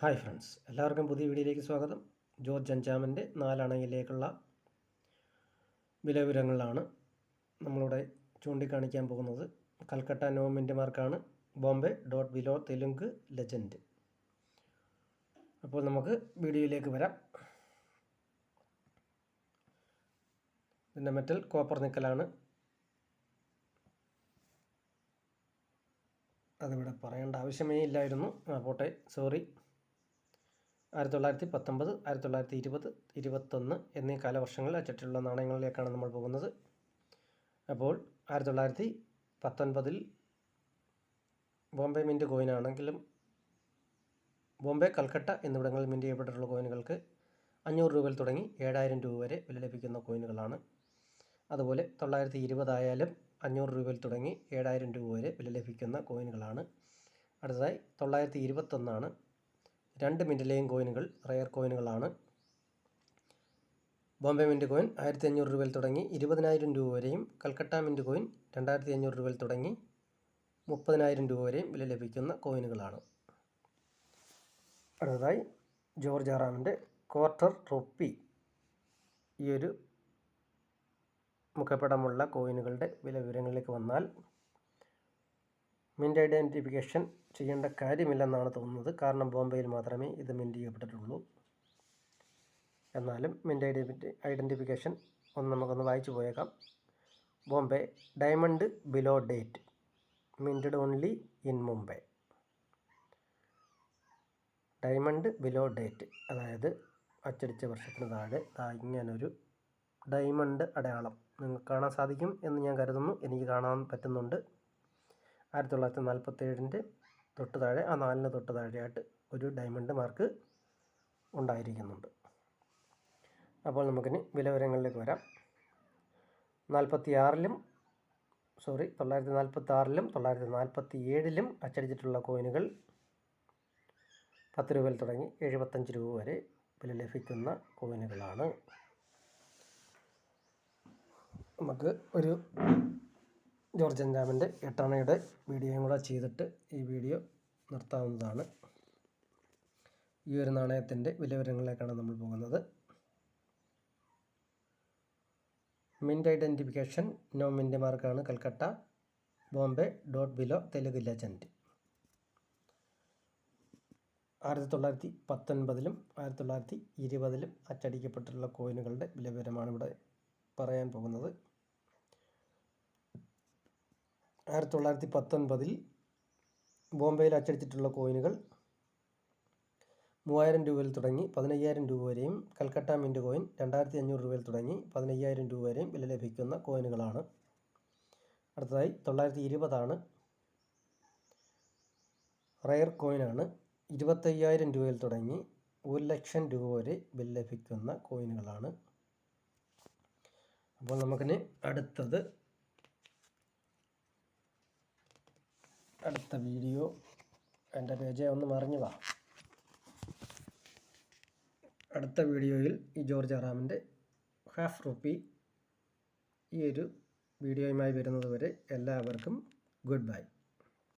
Hi friends എല്ലാവർക്കും പുതിയ വീഡിയോയിലേക്ക് സ്വാഗതം. ജോർജ് അഞ്ചാമന്റെ നാലണയിലേക്കുള്ള വിലവിവരങ്ങളാണ് നമ്മളിവിടെ ചൂണ്ടിക്കാണിക്കാൻ പോകുന്നത്. കൽക്കട്ട നോമിന്റെ മാർക്കാണ്. Bombay dot below Telugu legend. അപ്പോൾ നമുക്ക് വീഡിയോയിലേക്ക് വരാം. ഇതിന്റെ മെറ്റൽ കോപ്പർ നിക്കലാണ്. അതിവിടെ പറയേണ്ട ആവശ്യമേ ഇല്ലായിരുന്നു. ആ പോട്ടെ സോറി. ആയിരത്തി തൊള്ളായിരത്തി പത്തൊമ്പത് ആയിരത്തി തൊള്ളായിരത്തി ഇരുപത് ഇരുപത്തൊന്ന് എന്നീ കാലവർഷങ്ങളിൽ അച്ചട്ടിലുള്ള നാണയങ്ങളിലേക്കാണ് നമ്മൾ പോകുന്നത്. അപ്പോൾ ആയിരത്തി തൊള്ളായിരത്തി പത്തൊൻപതിൽ ബോംബെ മിന്റ് കോയിനാണെങ്കിലും ബോംബെ കൽക്കട്ട എന്നിവിടങ്ങളിൽ മിന്റ് ചെയ്യപ്പെട്ടിട്ടുള്ള കോയിനുകൾക്ക് അഞ്ഞൂറ് രൂപയിൽ തുടങ്ങി ഏഴായിരം രൂപ വരെ വില ലഭിക്കുന്ന കോയിനുകളാണ് അതുപോലെ തൊള്ളായിരത്തി ഇരുപതായാലും അഞ്ഞൂറ് രൂപയിൽ തുടങ്ങി ഏഴായിരം രൂപ വരെ വില ലഭിക്കുന്ന കോയിനുകളാണ് അടുത്തതായി തൊള്ളായിരത്തി ഇരുപത്തൊന്നാണ് രണ്ട് മിന്റിലെയും കോയിനുകൾ റെയർ കോയിനുകളാണ്. ബോംബെ മിന്റ് കോയിൻ ആയിരത്തി അഞ്ഞൂറ് രൂപയിൽ തുടങ്ങി ഇരുപതിനായിരം രൂപ വരെയും കൽക്കട്ട മിന്റ് കോയിൻ രണ്ടായിരത്തി അഞ്ഞൂറ് രൂപയിൽ തുടങ്ങി മുപ്പതിനായിരം രൂപ വരെയും വില ലഭിക്കുന്ന കോയിനുകളാണ്. അടുത്തതായി ജോർജ് ആറാമിന്റെ ക്വാർട്ടർ റുപ്പി ഈ ഒരു മുഖപ്പടമുള്ള കോയിനുകളുടെ വില വിവരങ്ങളിലേക്ക് വന്നാൽ മിന്റ് ഐഡന്റിഫിക്കേഷൻ ചെയ്യേണ്ട കാര്യമില്ലെന്നാണ് തോന്നുന്നത്. കാരണം ബോംബെയിൽ മാത്രമേ ഇത് മിന്റ് ചെയ്യപ്പെട്ടിട്ടുള്ളൂ. എന്നാലും മിന്റ് ഐഡന്റി ഐഡന്റിഫിക്കേഷൻ ഒന്ന് നമുക്കൊന്ന് വായിച്ചു പോയേക്കാം. Bombay diamond below date. Minted only in Mumbai. Diamond below date. അതായത് അച്ചടിച്ച വർഷത്തിന് താഴെ. ഇങ്ങനൊരു ഡയമണ്ട് അടയാളം. നിങ്ങൾക്ക് കാണാൻ സാധിക്കും എന്ന് ഞാൻ കരുതുന്നു. എനിക്ക് കാണാൻ പറ്റുന്നുണ്ട്. ആയിരത്തി തൊള്ളായിരത്തി നാൽപ്പത്തേഴിന്റെ തൊട്ട് താഴെ ആ നാലിന് തൊട്ട് താഴെയായിട്ട് ഒരു ഡയമണ്ട് മാർക്ക് ഉണ്ടായിരിക്കുന്നുണ്ട്. അപ്പോൾ നമുക്കിനി വിലവരങ്ങളിലേക്ക് വരാം. നാൽപ്പത്തി ആറിലും സോറി തൊള്ളായിരത്തി നാൽപ്പത്തി ആറിലും തൊള്ളായിരത്തി നാൽപ്പത്തി ഏഴിലും അച്ചടിച്ചിട്ടുള്ള കോയിനുകൾ പത്ത് രൂപയിൽ തുടങ്ങി എഴുപത്തഞ്ച് രൂപ വരെ വില ലഭിക്കുന്ന കോയിനുകളാണ്. നമുക്ക് ഒരു ജോർജ് രാമന്റെ എട്ടണയുടെ വീഡിയോയും കൂടെ ചെയ്തിട്ട് ഈ വീഡിയോ നിർത്താവുന്നതാണ്. ഈ ഒരു നാണയത്തിന്റെ വിലവിവരങ്ങളിലേക്കാണ് നമ്മൾ പോകുന്നത്. മിന്റ് ഐഡന്റിഫിക്കേഷൻ നോ മിന്റ് മാർക്കാണ് Calcutta Bombay dot below Telugu legend. ആയിരത്തി തൊള്ളായിരത്തി പത്തൊൻപതിലും ആയിരത്തി തൊള്ളായിരത്തി ഇരുപതിലും അച്ചടിക്കപ്പെട്ടിട്ടുള്ള കോയിനുകളുടെ വിലവിവരമാണ് ഇവിടെ പറയാൻ പോകുന്നത്. ആയിരത്തി തൊള്ളായിരത്തി പത്തൊൻപതിൽ ബോംബെയിൽ അച്ചടിച്ചിട്ടുള്ള കോയിനുകൾ മൂവായിരം രൂപയിൽ തുടങ്ങി പതിനയ്യായിരം രൂപ വരെയും കൽക്കട്ട മിന്റ് കോയിൻ രണ്ടായിരത്തി അഞ്ഞൂറ് രൂപയിൽ തുടങ്ങി പതിനയ്യായിരം രൂപ വരെയും വില ലഭിക്കുന്ന കോയിനുകളാണ്. അടുത്തതായി തൊള്ളായിരത്തി ഇരുപതാണ് റയർ കോയിനാണ്. ഇരുപത്തയ്യായിരം രൂപയിൽ തുടങ്ങി ഒരു ലക്ഷം രൂപ വരെ വില ലഭിക്കുന്ന കോയിനുകളാണ്. അപ്പോൾ നമുക്കിനി അടുത്തത് അടുത്ത വീഡിയോ എന്റെ പേജ് ഒന്ന് വാ. അടുത്ത വീഡിയോയിൽ ഈ ജോർജ് അറാമിന്റെ ഹാഫ് റുപ്പി ഈ ഒരു വീഡിയോയുമായി വരുന്നതുവരെ എല്ലാവർക്കും ഗുഡ് ബൈ.